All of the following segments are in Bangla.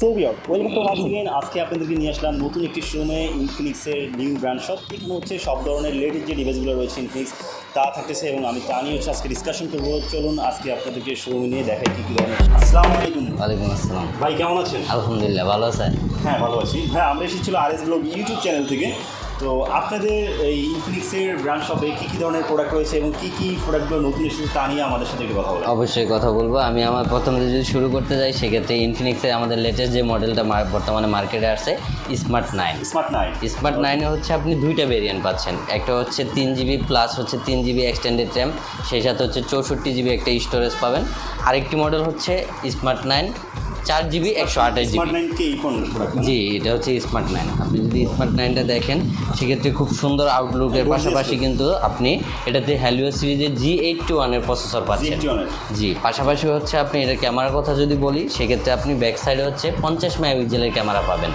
So beer welcome to once again আজকে আপনাদেরকে নিয়ে আসলাম নতুন একটি শোরুমে ইনফিনিক্সের নিউ ব্র্যান্ড শপ এখানে হচ্ছে সব ধরনের লেটেস্ট যে ডিভাইসগুলো রয়েছে ইনফিনিক্স তা থাকতেছে এবং আমি তা নিয়ে হচ্ছে আজকে ডিসকাশন করব। চলুন আজকে আপনাদেরকে শোরুমে নিয়ে দেখাই কী কী ধরনের। আসসালামু আলাইকুম। ওয়ালাইকুম আসসালাম। ভাই কেমন আছেন? আলহামদুলিল্লাহ ভালো আছেন? হ্যাঁ ভালো আছি। হ্যাঁ আমরা এসেছিল R S blog YouTube channel থেকে। তো আপনাদের এই ইনফিনিক্সের ব্র্যান্ড শপে কী কী ধরনের প্রোডাক্ট রয়েছে এবং কী কী প্রোডাক্টগুলো নতুন এসেছে তা নিয়ে আমাদের সাথে একটু কথা বলেন। অবশ্যই কথা বলব। আমি আমার প্রথমে যদি শুরু করতে যাই সেক্ষেত্রে ইনফিনিক্সের আমাদের লেটেস্ট যে মডেলটা বর্তমানে মার্কেটে আসছে smart nine smart nine smart নাইনে হচ্ছে আপনি দুইটা ভেরিয়েন্ট পাচ্ছেন। একটা হচ্ছে তিন জিবি প্লাস হচ্ছে তিন জিবি এক্সটেন্ডেড র্যাম সেই সাথে হচ্ছে চৌষট্টি জিবি একটা স্টোরেজ পাবেন। আরেকটি মডেল হচ্ছে স্মার্ট নাইন চার জিবি একশো আঠাশ জিবি জি এটা হচ্ছে স্মার্ট নাইন আপনি যদি স্মার্ট নাইনটা দেখেন সেক্ষেত্রে খুব সুন্দর আউটলুকের পাশাপাশি কিন্তু আপনি এটাতে হ্যালিও সিরিজের জি এইট টু ওয়ানের প্রসেসর পাচ্ছেন। জি জি পাশাপাশি হচ্ছে আপনি এটা ক্যামেরার কথা যদি বলি সেক্ষেত্রে আপনি ব্যাক সাইডে হচ্ছে পঞ্চাশ মেগাপিক্সেলের ক্যামেরা পাবেন।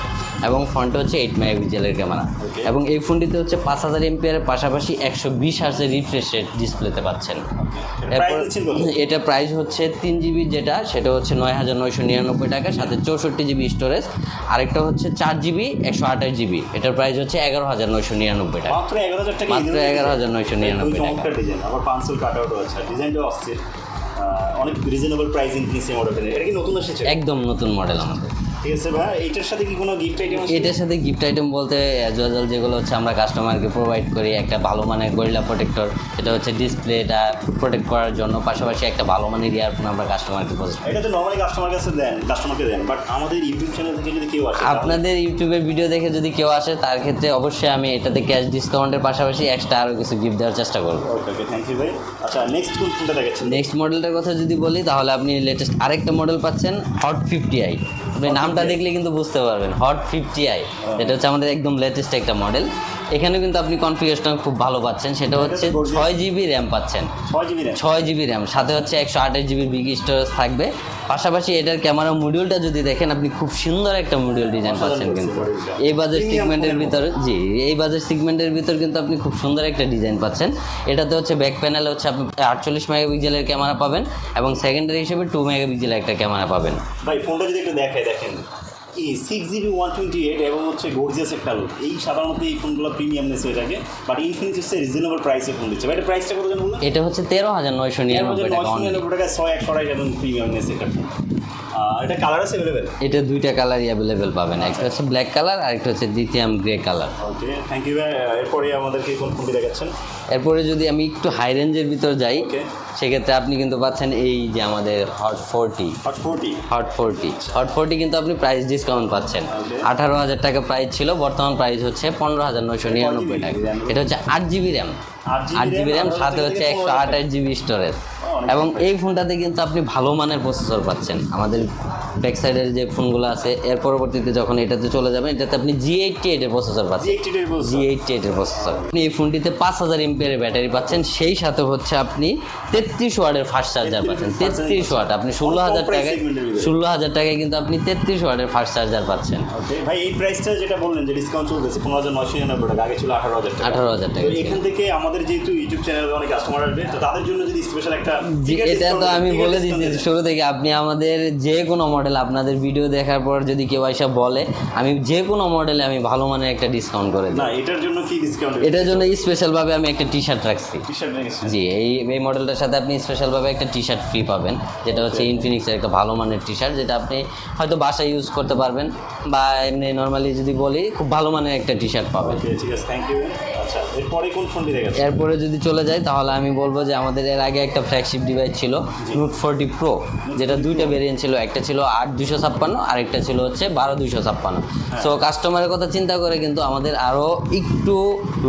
এবং ফোনটা হচ্ছে এইট মেগাপিক্সেলের ক্যামেরা এবং এই ফোনটিতে হচ্ছে পাঁচ হাজার এমপিআরের পাশাপাশি একশো বিশ হার্সের রিফ্রেশ রেট ডিসপ্লেতে পাচ্ছেন। এরপর এটা প্রাইস হচ্ছে তিন জিবি যেটা সেটা হচ্ছে নয় হাজার নয়শো নিরানব্বই টাকা সাথে চৌষট্টি জিবি স্টোরেজ আরেকটা হচ্ছে চার জিবি একশো আঠাশ জিবি এটার প্রাইস হচ্ছে এগারো হাজার নয়শো নিরানব্বই টাকা। মাত্র এগারো হাজার মাত্র 11,999 টাকা। ডিজাইন আবার পাঁচশো কাট আউট আছে ডিজাইনটাও আসছে। অনেক রিজনেবল প্রাইস ইনক্রিজ এই মডেলটা এটা কি নতুন এসেছে একদম নতুন মডেল আমাদের। ঠিক আছে ভাই এইটার সাথে কি কোনো গিফট আইটেম এটার সাথে গিফট আইটেম বলতে অ্যাজ ওয়েল যেগুলো হচ্ছে আমরা কাস্টমারকে প্রোভাইড করি একটা ভালো মানের গরিলা প্রোটেক্টর এটা হচ্ছে ডিসপ্লেটা প্রোটেক্ট করার জন্য। পাশাপাশি একটা ভালো মানের ইয়ারফোন আমরা কাস্টমারকে পোস্ট এটা তো নর্মালি কাস্টমার কাছে দেন কাস্টমারকে দেন বাট আমাদের ইউটিউব চ্যানেল থেকে যদি কেউ আসে আপনাদের ইউটিউবের ভিডিও দেখে যদি কেউ আসে তার ক্ষেত্রে অবশ্যই আমি এটাতে ক্যাশ ডিসকাউন্টের পাশাপাশি এক্সট্রা আরও কিছু গিফট দেওয়ার চেষ্টা করব। ওকে ওকে থ্যাংক ইউ ভাই। আচ্ছা নেক্সট কোন ফোনটা দেখাচ্ছেন নেক্সট মডেলটার কথা যদি বলি তাহলে আপনি লেটেস্ট আরেকটা মডেল পাচ্ছেন হট ফিফটি আই আপনি নামটা দেখলে কিন্তু বুঝতে পারবেন। হট ফিফটি আই এটা হচ্ছে আমাদের একদম লেটেস্ট একটা মডেল এখানে কিন্তু আপনি কনফিগারেশন খুব ভালো পাচ্ছেন। সেটা হচ্ছে। ছয় জিবি র্যাম পাচ্ছেন। ছয় জিবি র্যাম জিবি সাথে হচ্ছে একশো আঠাশ জিবির বিগ স্টোরেজ থাকবে। পাশাপাশি এটার ক্যামেরা মডিউলটা যদি দেখেন আপনি খুব সুন্দর একটা মডিউল ডিজাইন পাচ্ছেন কিন্তু। এই বাজেট সিগমেন্টের ভিতর জি এই বাজেট সিগমেন্টের ভিতর কিন্তু আপনি খুব সুন্দর একটা ডিজাইন পাচ্ছেন। এটাতে হচ্ছে ব্যাক প্যানেলে হচ্ছে আপনি আটচল্লিশ মেগাপিক্সেলের ক্যামেরা পাবেন এবং সেকেন্ডারি হিসেবে টু মেগাপিক্সেলের একটা ক্যামেরা পাবেন। ভাই ফোনটা যদি একটু দেখায় দেখেন। Six GB one twenty eight এবং হচ্ছে গর্জিয়াস একটা লুক এই সাধারণত এই ফোনগুলো প্রিমিয়ামনেস হয়ে থাকে বাট ইনফিনিক্স হচ্ছে রিজনেবল প্রাইসে ফোন দিচ্ছে। এটা প্রাইসটা কত জানো এটা হচ্ছে তেরো হাজার নয়শো নিরানব্বই টাকা ছয় একশো আড়াই এবং প্রিমিয়ামনেস এটা ফোন এটা কালার আছে অ্যাভেলেবেল এটা দুইটা কালারই অ্যাভেলেবেল পাবেন। একটা হচ্ছে ব্ল্যাক কালার আর একটা হচ্ছে দ্বিতীয় grey colour okay thank you ভাই। এরপরে আমাদেরকে কোন ফোনটি দেখাচ্ছেন? এরপরে যদি আমি একটু হাই রেঞ্জের ভিতর যাই সেক্ষেত্রে আপনি কিন্তু পাচ্ছেন এই যে আমাদের hot forty hot forty hot forty hot forty কিন্তু আপনি প্রাইস ডিসকাউন্ট পাচ্ছেন। আঠারো হাজার টাকা প্রাইস ছিল বর্তমান প্রাইস হচ্ছে পনেরো হাজার নয়শো নিরানব্বই টাকা। এটা হচ্ছে আট জিবি র্যাম আট জিবি র্যাম সাথে হচ্ছে একশো আঠাশ জিবি স্টোরেজ এবং এই ফোনটাতে কিন্তু আপনি ভালো মানের প্রসেসর পাচ্ছেন। আমাদের ব্যাক সাইডের যে ফোনগুলো আছে এর পরবর্তীতে যখন এটাতে চলে যাবেন এটাতে আপনি জি এইটটি এইটের প্রসেসর পাচ্ছেন। জি এইটটি এইটের প্রসেসর আপনি এই ফোনটিতে পাঁচ হাজার এমপিয়ারের ব্যাটারি পাচ্ছেন সেই সাথে হচ্ছে আপনি তেত্রিশ ওয়ার্ডের ফাস্ট চার্জার পাচ্ছেন। তেত্রিশ ওয়াট আপনি ষোলো হাজার টাকায়। ষোলো হাজার টাকায় কিন্তু আপনি তেত্রিশ ওয়াটের ফাস্ট চার্জার পাচ্ছেন। ভাই এই প্রাইসটা যেটা বললেন যে ডিসকাউন্ট চলতেছে পনেরো হাজার নয়শো নিরানব্বই টাকা আগে ছিল আঠারো হাজার টাকা। আঠারো হাজার টাকা এখান থেকে আমাদের যেহেতু ইউটিউব চ্যানেলে অনেক কাস্টমার আসবে তো তাদের জন্য যদি স্পেশাল একটা এটা তো আমি বলে দিচ্ছি শুরু থেকে আপনি আমাদের যে কোনো মডেল আপনাদের ভিডিও দেখার পর যদি কেউ এসে বলে আমি যে কোনো মডেলে আমি ভালো মানের একটা ডিসকাউন্ট করে দিই এটার জন্য কি ডিসকাউন্ট এটার জন্য স্পেশালভাবে আমি একটা টি শার্ট রাখছি জি এই এই মডেলটার সাথে আপনি স্পেশালভাবে একটা টি শার্ট ফ্রি পাবেন যেটা হচ্ছে ইনফিনিক্সের একটা ভালো মানের টি শার্ট যেটা আপনি হয়তো বাসায় ইউজ করতে পারবেন বা এমনি নর্মালি যদি বলি খুব ভালো মানের একটা টি শার্ট পাবেন ঠিক আছে থ্যাংক ইউ আচ্ছা এরপরে কোন ফোনটি দেখাচ্ছেন এরপরে যদি চলে যাই তাহলে আমি বলব যে আমাদের এর আগে একটা ফ্ল্যাগশিপ ডিভাইস ছিল নোট ফোরটি প্রো যেটা দুইটা ভেরিয়েন্ট ছিল একটা ছিল আট দুশো ছাপ্পান্ন আরেকটা ছিল হচ্ছে বারো দুশো ছাপ্পান্ন। সো কাস্টমারের কথা চিন্তা করে কিন্তু আমাদের আরও একটু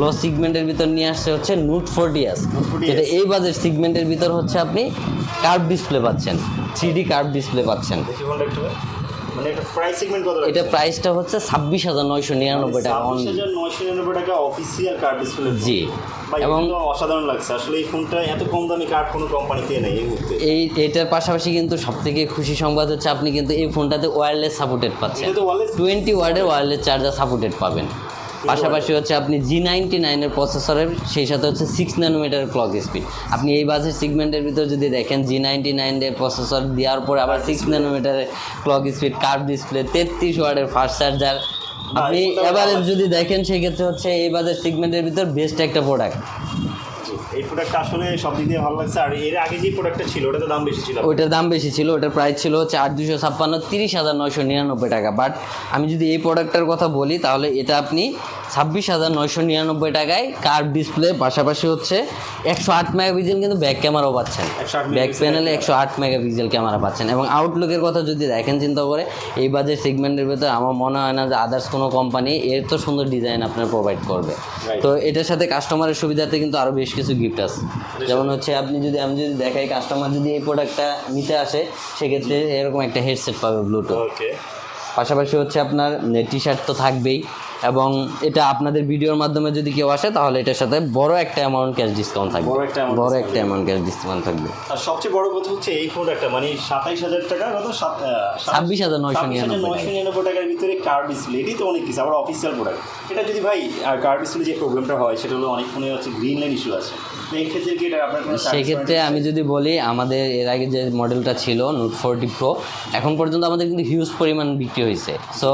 লো সিগমেন্টের ভিতর নিয়ে আসছে হচ্ছে নোট ফোরটি এস 40S যেটা এই বাজেট সিগমেন্টের ভিতর হচ্ছে আপনি কার্ভ ডিসপ্লে পাচ্ছেন থ্রি ডি কার্ভ ডিসপ্লে পাচ্ছেন। একটু মানে এটা প্রাইস সেগমেন্ট কত এটা প্রাইসটা হচ্ছে ছাব্বিশ হাজার নয়শো নিরানব্বই টাকা ছাব্বিশ হাজার নয়শো নিরানব্বই টাকা অফিসিয়াল কার্ড ডিসপ্লে জি। এবং অসাধারণ লাগছে। আসলে এই ফোনটা এত কম দামি কার্ড কোনো কোম্পানিতে নেই এই মুহূর্তে। এই এটার পাশাপাশি কিন্তু সব থেকে খুশি সংবাদ হচ্ছে আপনি কিন্তু এই ফোনটাতে ওয়্যারলেস সাপোর্টেড পাচ্ছেন। টোয়েন্টি ওয়ার্ডের ওয়্যারলেস চার্জার সাপোর্টেড পাবেন। পাশাপাশি হচ্ছে আপনি জি নাইনটি নাইনের প্রসেসরের সেই সাথে হচ্ছে সিক্স ন্যানোমিটার ক্লক স্পিড আপনি এই বাজেট সিগমেন্টের ভিতর যদি দেখেন জি নাইনটি নাইনের প্রসেসর দেওয়ার পরে আবার সিক্স ন্যানোমিটারের ক্লক স্পিড কার্ভ ডিসপ্লে তেত্রিশ ওয়ার্ডের ফাস্ট চার্জার আপনি এবারে যদি দেখেন সেক্ষেত্রে হচ্ছে এই বাজার সিগমেন্টের ভিতর বেস্ট একটা প্রোডাক্ট এই প্রোডাক্টটা আসলে সব দিক দিয়ে ভালো লাগছে। আর এর আগে যে প্রোডাক্টটা ছিল ওটা তো দাম বেশি ছিল। ওইটার দাম বেশি ছিল, ওটার প্রাইস ছিল হচ্ছে আট দুশো ছাপ্পান্ন, তিরিশ হাজার নয়শো নিরানব্বই টাকা। বাট আমি যদি এই প্রোডাক্টটার কথা বলি, তাহলে এটা আপনি ছাব্বিশ হাজার নয়শো নিরানব্বই টাকায় কার্ভ ডিসপ্লে পাশাপাশি হচ্ছে একশো আট মেগাপিক্সেল কিন্তু ব্যাক ক্যামেরাও পাচ্ছেন। ব্যাক প্যানেলে একশো আট মেগাপিক্সেল ক্যামেরা পাচ্ছেন। এবং আউটলুকের কথা যদি দেখেন চিন্তা করে এই বাজেট সেগমেন্টের ভেতর আমার মনে হয় না যে আদার্স কোনো কোম্পানি এর তো সুন্দর ডিজাইন আপনার প্রোভাইড করবে। তো এটার সাথে কাস্টমারের সুবিধাতে কিন্তু আরও বেশ কিছু গিফট আছে। যেমন হচ্ছে আপনি যদি আমি যদি দেখাই কাস্টমার যদি এই প্রোডাক্টটা নিতে আসে সেক্ষেত্রে এরকম একটা হেডসেট পাবে ব্লুটুথ পাশাপাশি হচ্ছে আপনার টি শার্ট তো থাকবেই। এবং এটা আপনাদের ভিডিওর মাধ্যমে যদি কেউ আসে তাহলে এটার সাথে বড় একটা অ্যামাউন্ট ক্যাশ ডিসকাউন্ট থাকবে। বড় একটা বড় একটা অ্যামাউন্ট ক্যাশ ডিসকাউন্ট থাকবে। আর সবচেয়ে বড় কথা হচ্ছে এই প্রোডাক্টটা মানে সাতাইশ হাজার টাকা কত ছাব্বিশ হাজার নয়শো নিরানব্বই নয়শো নিরানব্বই টাকার ভিতরে কার্ড ডিসপ্লে এটি তো অনেক কিছু আবার অফিসিয়াল প্রোডাক্ট এটা যদি ভাই আর কার্ড ডিসপ্লে যে প্রবলেমটা হয় সেটা হলো অনেক ফোনে হচ্ছে গ্রিন লাইন ইস্যু আছে। সেক্ষেত্রে আমি যদি বলি আমাদের এর আগে যে মডেলটা ছিল নোট ফোরটি প্রো এখন পর্যন্ত আমাদের কিন্তু হিউজ পরিমাণ বিক্রি হয়েছে। সো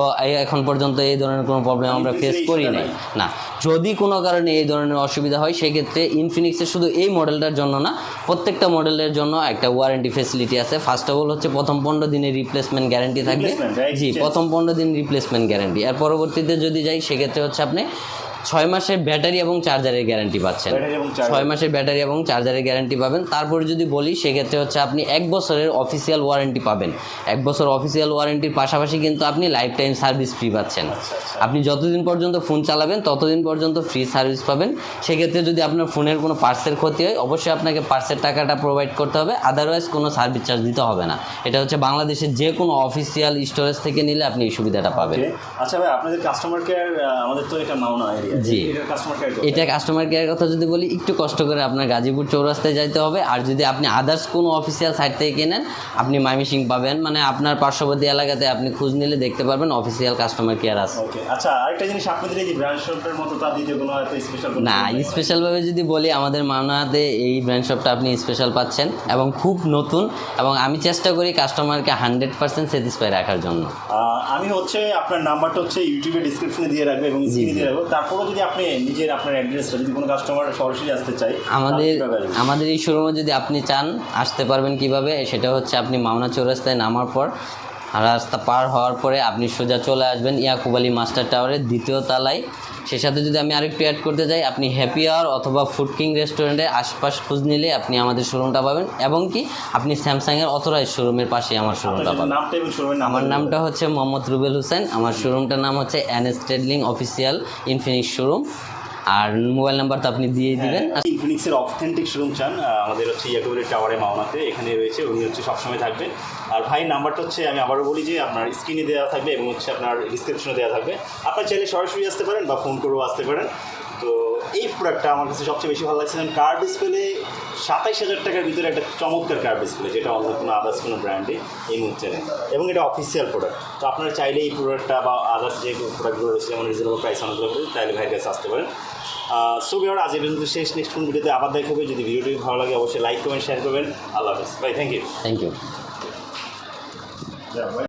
এখন পর্যন্ত এই ধরনের কোনো প্রবলেম আমরা ফেস করি নাই। না যদি কোনো কারণে এই ধরনের অসুবিধা হয় সেক্ষেত্রে ইনফিনিক্সের শুধু এই মডেলটার জন্য না প্রত্যেকটা মডেলের জন্য একটা ওয়ারেন্টি ফেসিলিটি আছে। ফার্স্ট অফ অল হচ্ছে প্রথম পনেরো দিনের রিপ্লেসমেন্ট গ্যারান্টি থাকবে। জি প্রথম পনেরো দিন রিপ্লেসমেন্ট গ্যারান্টি আর পরবর্তীতে যদি যাই সেক্ষেত্রে হচ্ছে আপনি ছয় মাসের ব্যাটারি এবং চার্জারের গ্যারান্টি পাচ্ছেন। ছয় মাসের ব্যাটারি এবং চার্জারের গ্যারান্টি পাবেন। তারপরে যদি বলি সেক্ষেত্রে হচ্ছে আপনি এক বছরের অফিসিয়াল ওয়ারেন্টি পাবেন। এক বছর অফিসিয়াল ওয়ারেন্টির পাশাপাশি কিন্তু আপনি লাইফ টাইম সার্ভিস ফ্রি পাচ্ছেন। আচ্ছা, আপনি যতদিন পর্যন্ত ফোন চালাবেন ততদিন পর্যন্ত ফ্রি সার্ভিস পাবেন। সেক্ষেত্রে যদি আপনার ফোনের কোনো পার্সের ক্ষতি হয় অবশ্যই আপনাকে পার্সের টাকাটা প্রোভাইড করতে হবে। আদারওয়াইজ কোনো সার্ভিস চার্জ দিতে হবে না। এটা হচ্ছে বাংলাদেশের যে কোনো অফিসিয়াল স্টোরেজ থেকে নিলে আপনি এই সুবিধাটা পাবেন। আচ্ছা ভাই আপনাদের কাস্টমার কেয়ার আমাদের তো এটা মাওনা এরিয়া জি। এটা কাস্টমার কেয়ার কথা যদি বলি একটু কষ্ট করে আপনার গাজীপুর চৌরাস্তায় যাইতে হবে। আর যদি আপনি আদার্স কোনো অফিসিয়াল সাইট থেকে কেনেন আপনি মাইমিসিং পাবেন। মানে আপনার পার্শ্ববর্তী এলাকাতে আপনি খোঁজ নিলে দেখতে পারবেন অফিসিয়াল কাস্টমার কেয়ার আছে। আচ্ছা আরেকটা জিনিস আপনাদের এই ব্র্যান্ড শপের মতো তার দ্বিতীয় কোনো স্পেশাল না স্পেশালভাবে যদি বলি আমাদের মামনাতে এই ব্র্যান্ড শপটা আপনি স্পেশাল পাচ্ছেন এবং খুব নতুন এবং আমি চেষ্টা করি কাস্টমারকে হান্ড্রেড পার্সেন্ট স্যাটিসফাই রাখার জন্য। আমি হচ্ছে আপনার নাম্বারটা হচ্ছে ইউটিউবে ডিসক্রিপশনে দিয়ে রাখব এবং দিয়ে রাখব। তারপরেও যদি আপনি নিজের আপনার অ্যাড্রেসটা যদি কোনো কাস্টমার সরাসরি আসতে চাই আমাদের? আমাদের এই শোরুমে যদি আপনি চান আসতে পারবেন কীভাবে সেটা হচ্ছে আপনি মাওনা চৌরাস্তায় নামার পর রাস্তা পার হওয়ার পরে আপনি সোজা চলে আসবেন ইয়াকুব আলী মাস্টার টাওয়ারের দ্বিতীয় তলায়। সে সাথে যদি আমি আরেকটু অ্যাড করতে চাই আপনি হ্যাপি আওয়ার অথবা ফুড কিং রেস্টুরেন্টের আশপাশ খোঁজ নিলে আপনি আমাদের শোরুমটা পাবেন এবং কি আপনি স্যামসাংয়ের অথরাইজ শোরুমের পাশে আমার শোরুমটা পাবেন। আমার নামটা হচ্ছে মোহাম্মদ রুবেল হোসেন। আমার শোরুমটার নাম হচ্ছে N S trading official Infinix showroom আর মোবাইল নাম্বার তো আপনি দিয়ে দিবেন। ইনফিনিক্সের অথেন্টিক শোরুম চান আমাদের হচ্ছে ইয়াকুবের টাওয়ারে মাওনাতে এখানে রয়েছে উনি হচ্ছে সবসময় থাকবে আর ভাই নাম্বারটা হচ্ছে আমি আবারও বলি যে আপনার স্ক্রিনে দেওয়া থাকবে এবং হচ্ছে আপনার ডিসক্রিপশনে দেওয়া থাকবে। আপনার চাইলে সরাসরি আসতে পারেন বা ফোন করেও আসতে পারেন। তো এই প্রোডাক্টটা আমার কাছে সবচেয়ে বেশি ভালো লাগছে। কার ডিসপ্লে সাতাইশ হাজার টাকার ভিতরে একটা চমৎকার কার ডিসপ্লে যেটা অন্য কোনো আদার্স কোনো ব্র্যান্ডে এই মুহূর্তে নেই। এবং এটা অফিসিয়াল প্রোডাক্ট তো আপনারা চাইলে এই প্রোডাক্টটা বা আদার্স যে প্রোডাক্টগুলো রয়েছে যেমন রিজনেবল প্রাইস অনেকগুলো রয়েছে তাহলে ভাইয়ের কাছে আসতে পারেন। সো বিহার আজ এই পর্যন্ত শেষ। নেক্সট কোন ভিডিওতে আবার দেখা হবে যদি ভিডিওটি ভালো লাগে অবশ্যই লাইক করবেন শেয়ার করবেন। আল্লাহ হাফিজ। ভাই thank you thank you you